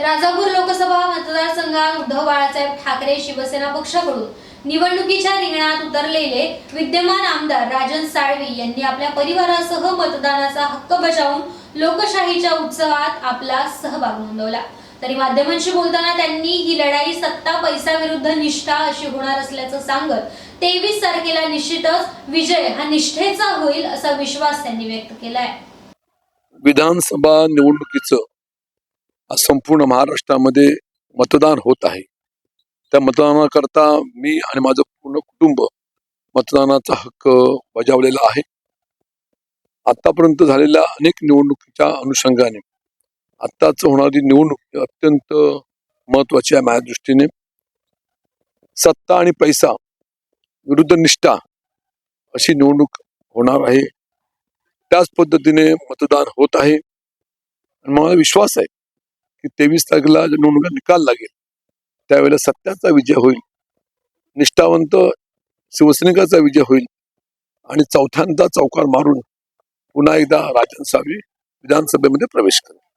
राजापूर लोकसभा मतदारसंघात उद्धव बाळासाहेब ठाकरे शिवसेना पक्षाकडून निवडणुकीच्या रिंगणात उतरलेले विद्यमान आमदार राजन साळवी यांनी आपल्या परिवारासह मतदानाचा हक्क बजावून लोकशाहीच्या उत्सवात आपला सहभाग नोंदवला. तरी माध्यमांशी बोलताना त्यांनी ही लढाई सत्ता पैसा विरुद्ध निष्ठा अशी होणार असल्याचं सांगत तेवीस तारखेला निश्चितच विजय हा निष्ठेचा होईल असा विश्वास त्यांनी व्यक्त केलाय. विधानसभा निवडणुकीचं आज संपूर्ण महाराष्ट्रामध्ये मतदान होत आहे. त्या मतदानाकरता मी आणि माझं पूर्ण कुटुंब मतदानाचा हक्क बजावलेला आहे. आतापर्यंत झालेल्या अनेक निवडणुकीच्या अनुषंगाने आत्ताच होणारी निवडणूक ही अत्यंत महत्वाची आहे माझ्या दृष्टीने. सत्ता आणि पैसा विरुद्ध निष्ठा अशी निवडणूक होणार आहे. त्याच पद्धतीने मतदान होत आहे. आणि मला विश्वास आहे की तेवीस तारखेला निवडणुका निकाल लागेल त्यावेळेला सत्याचा विजय होईल. निष्ठावंत शिवसैनिकाचा विजय होईल. आणि चौथ्यांदा चौकार मारून पुन्हा एकदा राजन सावी विधानसभेमध्ये प्रवेश करेल.